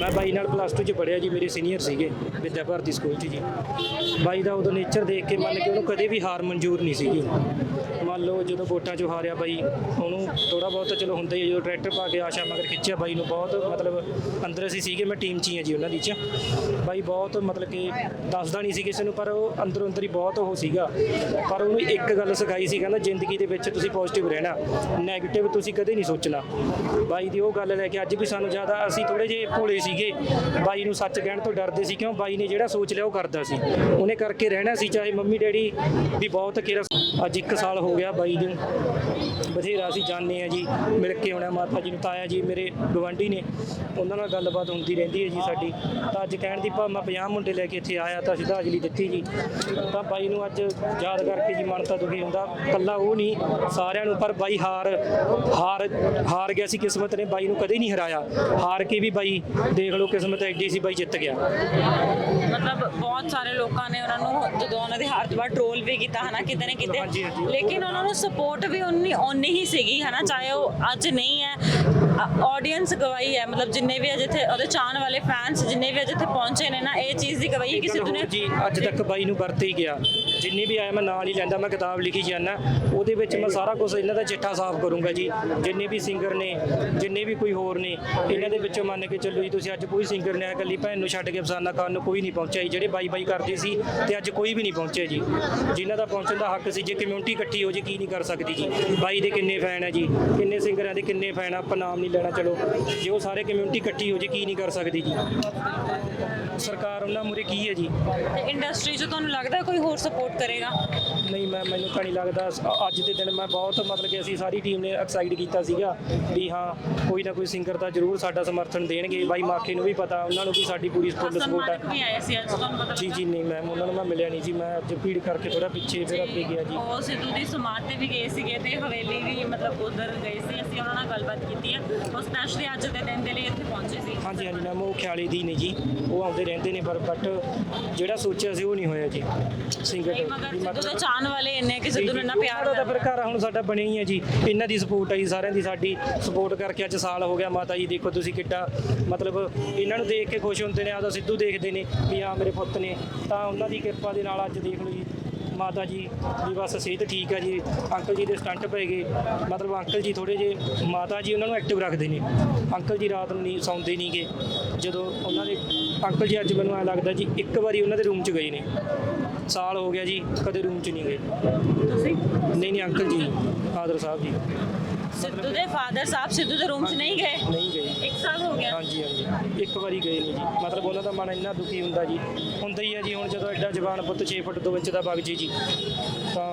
ਮੈਂ ਬਾਈ ਨਾਲ ਪਲੱਸ 2 ਚ ਪੜ੍ਹਿਆ ਜੀ, ਮੇਰੇ ਸੀਨੀਅਰ ਸੀਗੇ ਵਿਦਿਆ ਭਾਰਤੀ ਸਕੂਲ 'ਚ ਜੀ। ਬਾਈ ਦਾ ਉਦੋਂ ਨੇਚਰ ਦੇਖ ਕੇ ਮੰਨ ਕੇ ਉਹਨੂੰ ਕਦੇ ਵੀ ਹਾਰ ਮਨਜ਼ੂਰ ਨਹੀਂ ਸੀਗੀ। ਮੰਨ ਲਓ ਜਦੋਂ ਵੋਟਾਂ 'ਚੋਂ ਹਾਰਿਆ ਬਾਈ, ਉਹਨੂੰ ਥੋੜਾ ਬਹੁਤ ਚਲੋ ਹੁੰਦਾ ਹੀ ਜਦੋਂ ਟਰੈਕਟਰ ਪਾ ਕੇ ਆਸ਼ਾ ਮਗਰ ਖਿੱਚਿਆ ਬਾਈ ਨੂੰ ਬਹੁਤ ਮਤਲਬ ਅੰਦਰ ਅਸੀਂ ਸੀਗੇ, ਮੈਂ ਟੀਮ 'ਚ ਹੀ ਹਾਂ ਜੀ ਉਹਨਾਂ ਦੀ 'ਚ। ਬਾਈ ਬਹੁਤ ਮਤਲਬ ਕਿ ਦੱਸਦਾ ਨਹੀਂ ਸੀ ਕਿਸੇ ਨੂੰ, ਪਰ ਉਹ ਅੰਦਰੋਂ ਅੰਦਰ ਹੀ ਬਹੁਤ ਉਹ ਸੀਗਾ। ਪਰ ਉਹਨੂੰ ਇੱਕ ਗੱਲ ਸਿਖਾਈ ਸੀ, ਕਹਿੰਦਾ ਜ਼ਿੰਦਗੀ ਦੇ ਵਿੱਚ ਤੁਸੀਂ ਪੋਜ਼ਿਟਿਵ ਰਹਿਣਾ ਨੈਗੇਟਿਵ ਤੁਸੀਂ ਕਦੇ ਨਹੀਂ ਸੋਚਣਾ। ਬਾਈ ਦੀ ਉਹ ਗੱਲ ਲੈ ਕੇ ਅੱਜ ਵੀ ਸਾਨੂੰ ਜ਼ਿਆਦਾ ਅਸੀਂ ਥੋੜੇ ਜਿਹੇ ਭੋਲੇ ਸੀਗੇ। ਬਾਈ ਨੂੰ ਸੱਚ ਕਹਿਣ ਤੋਂ ਡਰਦੇ ਸੀ ਕਿਉਂ? ਬਾਈ ਨੇ ਜਿਹੜਾ ਸੋਚ ਲਿਆ ਉਹ ਕਰਦਾ ਸੀ। ਉਹਨੇ ਕਰਕੇ ਰਹਿਣਾ ਸੀ, ਚਾਹੇ ਮੰਮੀ ਡੈਡੀ ਵੀ ਬਹੁਤ ਕਿਹੜਾ ਅੱਜ 1 ਸਾਲ ਹੋ ਗਿਆ ਬਾਈ ਨੂੰ। ਬਥੇਰਾ ਅਸੀਂ ਜਾਣਦੇ ਆ ਜੀ, ਮਿਲ ਕੇ ਆਉਣਾ ਮਾਤਾ ਜੀ ਨੂੰ, ਤਾਇਆ ਜੀ ਮੇਰੇ ਗਵਾਂਢੀ ਨੇ। ਉਹਨਾਂ ਨਾਲ ਗੱਲਬਾਤ ਹੁੰਦੀ ਰਹਿੰਦੀ ਹੈ ਜੀ ਸਾਡੀ। ਤਾਂ ਅੱਜ ਕਹਿਣ ਦੀ ਭਾਵਨਾ 50 ਮੁੰਡੇ ਲੈ ਕੇ ਇੱਥੇ ਆਇਆ ਤਾਂ ਅਸੀਂ ਦਾਜਲੀ ਦਿੱਤੀ ਜੀ। ਤਾਂ ਬਾਈ ਨੂੰ ਅੱਜ ਯਾਦ ਕਰਕੇ ਜੀ ਮਨ ਤਾਂ ਦੁਖੀ ਹੁੰਦਾ। ਕੱਲਾ ਉਹ ਨਹੀਂ, ਸਾਰਿਆਂ ਨੂੰ, ਪਰ ਬਾਈ ਹਾਰ ਹਾਰ ਹਾਰ ਗਿਆ ਸੀ, ਕਿਸਮਤ ਨੇ ਬਾਈ ਨੂੰ ਕਦੇ ਨਹੀਂ ਹਰਾਇਆ। ਹਾਰ ਕੇ ਵੀ ਬਾਈ ਦੇਖ ਲਓ ਕਿਸਮਤ ਐਡੀ ਸੀ ਬਾਈ ਜਿੱਤ ਗਿਆ ਮਤਲਬ ਬਹੁਤ ਸਾਰੇ ਲੋਕਾਂ ਨੇ ਉਹਨਾਂ ਨੂੰ ਜਦੋਂ ਉਹਨਾਂ ਦੇ ਹਾਰ ਬਾਅਦ ਟ੍ਰੋਲ ਵੀ ਕੀਤਾ ਹਨਾ ਕਿਤੇ ਨਾ ਕਿਤੇ। ਲੇਕਿਨ ਉਹਨਾਂ ਨੂੰ ਸਪੋਰਟ ਵੀ ਉਨੀ ਓਨੀ ਹੀ ਸੀਗੀ ਹਨਾ ਚਾਹੇ ਉਹ ਅੱਜ ਨਹੀਂ ਹੈ ਆਡੀਅנס ਗਵਾਹੀ ਹੈ ਮਤਲਬ ਜਿੰਨੇ ਵੀ ਅੱਜ ਇੱਥੇ ਉਹਦੇ ਚਾਹਣ ਵਾਲੇ ਫੈਨਸ ਜਿੰਨੇ ਵੀ ਅੱਜ ਇੱਥੇ ਪਹੁੰਚੇ ਨੇ ਨਾ ਇਹ ਚੀਜ਼ ਦੀ ਗਵਾਹੀ ਹੈ ਕਿ ਸਿੱਧੂ ਨੇ ਜੀ ਅੱਜ ਤੱਕ ਬਾਈ ਨੂੰ ਵਰਤੇ ਹੀ ਗਿਆ। ਜਿੰਨੀ ਵੀ ਆਇਆ ਮੈਂ ਨਾਲ ਹੀ ਲੈਂਦਾ ਮੈਂ ਕਿਤਾਬ ਲਿਖੀ ਜਾਂਦਾ। ਉਹਦੇ ਵਿੱਚ ਮੈਂ ਸਾਰਾ ਕੁਝ ਇਹਨਾਂ ਦਾ ਚਿੱਠਾ ਸਾਫ਼ ਕਰੂੰਗਾ ਜੀ। ਜਿੰਨੇ ਵੀ ਸਿੰਗਰ ਨੇ ਜਿੰਨੇ ਵੀ ਕੋਈ ਹੋਰ ਨੇ ਇਹਨਾਂ ਦੇ ਵਿੱਚੋਂ ਮੰਨ ਕੇ ਚੱਲੋ ਜੀ ਤੁਸੀਂ ਅੱਜ ਕੋਈ ਸਿੰਗਰ ਨੇ ਇਕੱਲੀ ਭੈਣ ਨੂੰ ਛੱਡ ਕੇ ਫਸਾਨਾ ਖਾਨ ਨੂੰ ਕੋਈ ਨਹੀਂ ਪਹੁੰਚਿਆ ਜੀ ਜਿਹੜੇ ਬਾਈ ਬਾਈ ਕਰਦੇ ਸੀ ਤੇ ਅੱਜ ਕੋਈ ਵੀ ਨਹੀਂ ਪਹੁੰਚਿਆ ਜੀ। ਜਿਨ੍ਹਾਂ ਦਾ ਪਹੁੰਚਣ ਦਾ ਹੱਕ ਸੀ ਜੇ ਕਮਿਊਨਿਟੀ ਇਕੱਠੀ ਹੋ ਜੇ ਕੀ ਨਹੀਂ ਕਰ ਸਕਦੀ ਜੀ? ਬਾਈ ਦੇ ਕਿੰਨੇ ਫੈਨ ਹੈ ਜੀ? ਕਿੰਨੇ ਸਿੰਗਰਾਂ ਦੇ ਕਿੰਨੇ ਫੈਨ ਆਪਾਂ ਨਾਮ ਨਹੀਂ ਲੈਣਾ ਚਲੋ ਜੇ ਉਹ ਸਾਰੇ ਕਮਿਊਨਿਟੀ ਇਕੱਠੀ ਹੋ ਜੇ ਕੀ ਨਹੀਂ ਕਰ ਸਕਦੀ ਜੀ? ਸਰਕਾਰ ਉਹਨਾਂ ਮੂਰੇ ਕੀ ਹੈ ਜੀ? ਇੰਡਸਟਰੀ 'ਚ ਤੁਹਾਨੂੰ ਲੱਗਦਾ ਕੋਈ ਹੋਰ ਸਪੋਰਟ ਕਰੇਗਾ? ਨਹੀਂ ਮੈਂ ਮੈਨੂੰ ਤਾਂ ਨਹੀਂ ਲੱਗਦਾ। ਅ- ਅੱਜ ਦੇ ਦਿਨ ਮੈਂ ਬਹੁਤ ਮਤਲਬ ਕਿ ਅਸੀਂ ਸਾਰੀ ਟੀਮ ਨੇ ਐਕਸਾਈਟ ਕੀਤਾ ਸੀਗਾ ਵੀ ਹਾਂ ਕੋਈ ਨਾ ਕੋਈ ਸਿੰਗਰ ਤਾਂ ਜ਼ਰੂਰ ਸਾਡਾ ਸਮਰਥਨ ਦੇਣਗੇ। ਬਾਈ ਮਾਖੇ ਨੂੰ ਵੀ ਪਤਾ ਉਹਨਾਂ ਨੂੰ ਵੀ ਸਾਡੀ ਪੂਰੀ ਫੁੱਲ ਸਪੋਰਟ ਮਾਲਿਕ ਹੈ। ਵੀ ਆਏ ਸੀ ਅੱਜ ਤੁਹਾਨੂੰ ਪਤਾ ਜੀ? ਜੀ ਨਹੀਂ ਮੈਮ ਉਹਨਾਂ ਨੂੰ ਮੈਂ ਮਿਲਿਆ ਨਹੀਂ ਜੀ। ਮੈਂ ਅੱਜ ਭੀੜ ਕਰਕੇ ਥੋੜਾ ਪਿੱਛੇ ਫਿਰ ਅੱਗੇ ਗਿਆ ਜੀ। ਉਹ ਸਿੱਧੂ ਦੀ ਸਮਾਧ ਤੇ ਵੀ ਗਏ ਸੀਗੇ ਤੇ ਹਵੇਲੀ ਵੀ ਮਤਲਬ ਉਧਰ ਗਏ ਸੀ। ਅਸੀਂ ਉਹਨਾਂ ਨਾਲ ਗੱਲਬਾਤ ਕੀਤੀ ਹੈ ਉਹ ਸਪੈਸ਼ਲੀ ਅੱਜ ਦੇ ਦਿਨ ਦੇ ਲਈ ਇੱਥੇ ਪਹੁੰਚੇ ਸੀ। ਹਾਂਜੀ ਹਾਂਜੀ ਮੈਮ ਉਹ ਖਿਆਲੇ ਦੀ ਨੇ ਜੀ। ਉਹ ਆਉਂਦੇ ਰਹਿੰਦੇ ਨੇ ਪਰ ਬਟ ਜਿਹੜਾ ਸੋਚਿਆ ਸੀ ਉਹ ਨਹੀਂ ਹੋਇਆ ਜੀ। ਸਿੰਗਰ ਨਹੀਂ ਮਗਰ ਸਿੱਧੂ ਦੇ ਚਾਹਣ ਵਾਲੇ ਇੰਨੇ ਕਿ ਸਿੱਧੂ ਨੂੰ ਇੰਨਾ ਪਿਆਰ ਦਾ ਫਿਰ ਕਰਦੇ ਘਰ ਹੁਣ ਸਾਡਾ ਬਣਿਆ ਹੀ ਹੈ ਜੀ। ਇਹਨਾਂ ਦੀ ਸਪੋਰਟ ਹੈ ਜੀ ਸਾਰਿਆਂ ਦੀ ਸਾਡੀ ਸਪੋਰਟ ਕਰਕੇ ਅੱਜ ਸਾਲ ਹੋ ਗਿਆ ਮਾਤਾ ਜੀ ਦੇਖੋ ਤੁਸੀਂ ਕਿੱਡਾ ਮਤਲਬ ਇਹਨਾਂ ਨੂੰ ਦੇਖ ਕੇ ਖੁਸ਼ ਹੁੰਦੇ ਨੇ ਆਦਾ ਸਿੱਧੂ ਦੇਖਦੇ ਨੇ ਵੀ ਹਾਂ ਮੇਰੇ ਪੁੱਤ ਨੇ। ਤਾਂ ਉਹਨਾਂ ਦੀ ਕਿਰਪਾ ਦੇ ਨਾਲ ਅੱਜ ਦੇਖ ਲਓ ਜੀ। ਮਾਤਾ ਜੀ ਦੀ ਬਸ ਸਿਹਤ ਠੀਕ ਹੈ ਜੀ। ਅੰਕਲ ਜੀ ਦੇ ਸਟੰਟ ਪੈ ਗਏ। ਮਤਲਬ ਅੰਕਲ ਜੀ ਥੋੜੇ ਜੇ ਮਾਤਾ ਜੀ ਉਹਨਾਂ ਨੂੰ ਐਕਟਿਵ ਰੱਖਦੇ ਨੇ। ਅੰਕਲ ਜੀ ਰਾਤ ਨੂੰ ਨਹੀਂ ਸੌਂਦੇ ਨਹੀਂਗੇ ਜਦੋਂ ਉਹਨਾਂ ਦੇ ਅੰਕਲ ਜੀ ਅੱਜ ਮੈਨੂੰ ਐ ਲੱਗਦਾ ਜੀ ਇੱਕ ਵਾਰੀ ਉਹਨਾਂ ਦੇ ਰੂਮ 'ਚ ਗਏ ਨੇ। ਸਾਲ ਹੋ ਗਿਆ ਜੀ ਕਦੇ ਰੂਮ 'ਚ ਨਹੀਂ ਗਏ। ਤੁਸੀਂ? ਨਹੀਂ ਨਹੀਂ ਅੰਕਲ ਜੀ ਫਾਦਰ ਸਾਹਿਬ ਜੀ। ਸਿੱਧੂ ਦੇ ਫਾਦਰ ਸਾਹਿਬ ਸਿੱਧੂ ਦੇ ਰੂਮ 'ਚ ਨਹੀਂ ਗਏ? ਨਹੀਂ ਗਏ। ਇੱਕ ਸਾਲ ਹੋ ਗਿਆ। ਹਾਂਜੀ ਹਾਂਜੀ। ਇੱਕ ਵਾਰੀ ਗਏ ਨਹੀਂ ਜੀ। ਮਤਲਬ ਉਹਨਾਂ ਦਾ ਮਨ ਇੰਨਾ ਦੁਖੀ ਹੁੰਦਾ ਜੀ। ਹੁੰਦਾ ਹੀ ਹੈ ਜੀ ਹੁਣ ਜਦੋਂ ਐਡਾ ਜਵਾਨ ਪੁੱਤ 6 ਫੁੱਟ 2 ਇੰਚ ਦਾ ਵਗ ਜੀ ਜੀ ਤਾਂ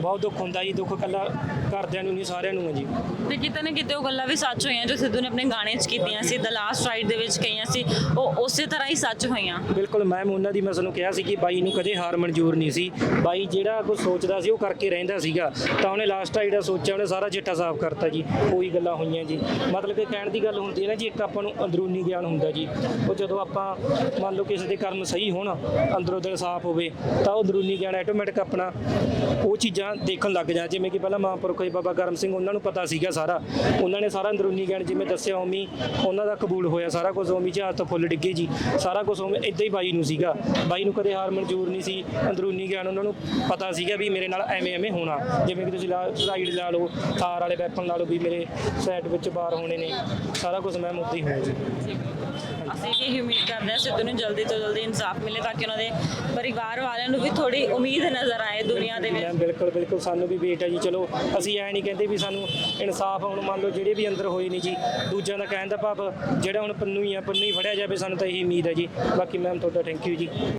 ਬਹੁਤ ਦੁੱਖ ਹੁੰਦਾ ਜੀ। ਦੁੱਖ ਕੱਲਾ ਘਰਦਿਆਂ ਨੂੰ ਨਹੀਂ ਸਾਰਿਆਂ ਨੂੰ ਹੈ ਜੀ। ਤੇ ਕਿਤੇ ਨਾ ਕਿਤੇ ਉਹ ਗੱਲਾਂ ਵੀ ਸੱਚ ਹੋਈਆਂ ਜੋ ਸਿੱਧੂ ਨੇ ਆਪਣੇ ਗਾਣੇ 'ਚ ਕੀਤੀਆਂ ਸੀ। ਦ ਲਾਸਟ ਰਾਈਡ ਦੇ ਵਿੱਚ ਕਹੀਆਂ ਸੀ ਉਸੇ ਤਰ੍ਹਾਂ ਹੀ ਸੱਚ ਹੋਈਆਂ। ਬਿਲਕੁਲ ਮੈਮ ਉਹਨਾਂ ਦੀ ਮੈਂ ਤੁਹਾਨੂੰ ਕਿਹਾ ਸੀ ਕਿ ਬਾਈ ਨੂੰ ਕਦੇ ਹਾਰ ਮਨਜ਼ੂਰ ਨਹੀਂ ਸੀ। ਬਾਈ ਜਿਹੜਾ ਕੁਝ ਸੋਚਦਾ ਸੀ, ਉਹ ਕਰਕੇ ਰਹਿੰਦਾ ਸੀਗਾ। ਤਾਂ ਉਹਨੇ ਲਾਸਟ ਆ ਜਿਹੜਾ ਸੋਚਿਆ, ਉਹਨੇ ਸਾਰਾ ਚਿੱਟਾ ਸਾਫ਼ ਕਰਤਾ ਜੀ। ਉਹੀ ਗੱਲਾਂ ਹੋਈਆਂ ਜੀ। ਮਤਲਬ ਕਿ ਕਹਿਣ ਦੀ ਗੱਲ ਹੁੰਦੀ ਹੈ ਨਾ ਜੀ, ਇੱਕ ਆਪਾਂ ਨੂੰ ਅੰਦਰੂਨੀ ਗਿਆਨ ਹੁੰਦਾ ਜੀ। ਉਹ ਜਦੋਂ ਆਪਾਂ ਮੰਨ ਲਓ ਕਿਸੇ ਦੇ ਕਰਮ ਸਹੀ ਹੋਣ, ਅੰਦਰੋਂ ਦਿਲ ਸਾਫ਼ ਹੋਵੇ, ਤਾਂ ਉਹ ਅੰਦਰੂਨੀ ਗਿਆਨ ਆਟੋਮੈਟਿਕ ਆਪਣਾ ਉਹ ਚੀਜ਼ਾਂ ਦੇਖਣ ਲੱਗ ਜਾ ਜਿਵੇਂ ਕਿ ਪਹਿਲਾਂ ਮਹਾਂਪੁਰਖ ਜੀ ਬਾਬਾ ਗਰਮ ਸਿੰਘ, ਉਹਨਾਂ ਨੂੰ ਪਤਾ ਸੀਗਾ ਸਾਰਾ। ਉਹਨਾਂ ਨੇ ਸਾਰਾ ਅੰਦਰੂਨੀ ਗਿਆਨ ਜਿਵੇਂ ਦੱਸਿਆ ਉਮੀ ਉਹਨਾਂ ਦਾ ਕਬੂਲ ਹੋਇਆ ਸਾਰਾ ਕੁਝ ਉਮੀ ਜਹਾਜ਼ ਤੋਂ ਫੁੱਲ ਡਿੱਗੇ ਜੀ। ਸਾਰਾ ਕੁਝ ਉਵੇਂ ਇਦਾਂ ਹੀ ਬਾਈ ਨੂੰ ਸੀਗਾ। ਬਾਈ ਨੂੰ ਕਦੇ ਹਾਰ ਮਨਜ਼ੂਰ ਨਹੀਂ ਸੀ, ਅੰਦਰੂਨੀ ਗਿਆਨ ਉਹਨਾਂ ਨੂੰ ਪਤਾ ਸੀਗਾ ਵੀ ਮੇਰੇ ਨਾਲ ਐਵੇਂ ਐਵੇਂ ਹੋਣਾ। ਜਿਵੇਂ ਕਿ ਤੁਸੀਂ ਸਾਈਡ ਲਾ ਲਓ, ਥਾਰ ਵਾਲੇ ਵੈਪਨ ਲਾ ਲਓ ਵੀ ਮੇਰੇ ਸਾਈਡ ਵਿੱਚ ਬਾਰ ਹੋਣੇ ਨੇ। ਸਾਰਾ ਕੁਝ ਮੈਂ ਉੱਦਾਂ ਹੀ ਹੋਇਆ ਜੀ। ਅਸੀਂ ਇਹ ਉਮੀਦ ਕਰਦੇ ਹਾਂ ਸਿੱਧੂ ਨੂੰ ਜਲਦੀ ਤੋਂ ਜਲਦੀ ਇਨਸਾਫ ਮਿਲੇ ਤਾਂ ਕਿ ਉਹਨਾਂ ਦੇ ਪਰਿਵਾਰ ਵਾਲਿਆਂ ਨੂੰ ਵੀ ਥੋੜੀ ਉਮੀਦ ਨਜ਼ਰ ਆਏ ਦੁਨੀਆ ਦੇ ਵਿੱਚ। ਬਿਲਕੁਲ ਬਿਲਕੁਲ। ਸਾਨੂੰ ਵੀ ਵੇਟ ਹੈ ਜੀ, ਚਲੋ, ਅਸੀਂ ਐ ਨਹੀਂ ਕਹਿੰਦੇ ਵੀ ਸਾਨੂੰ ਇਨਸਾਫ ਹੁਣ, ਮੰਨ ਲਓ ਜਿਹੜੇ ਵੀ ਅੰਦਰ ਹੋਏ ਨੇ ਜੀ, ਦੂਜਿਆਂ ਦਾ ਕਹਿਣ ਦਾ ਭਾਵ ਜਿਹੜਾ ਹੁਣ ਪੰਨੂ ਹੀ ਆ, ਪੰਨੂ ਹੀ ਫੜਿਆ ਜਾਵੇ, ਸਾਨੂੰ ਤਾਂ ਇਹੀ ਉਮੀਦ ਹੈ ਜੀ। ਬਾਕੀ ਮੈਮ ਤੁਹਾਡਾ ਥੈਂਕ ਯੂ ਜੀ।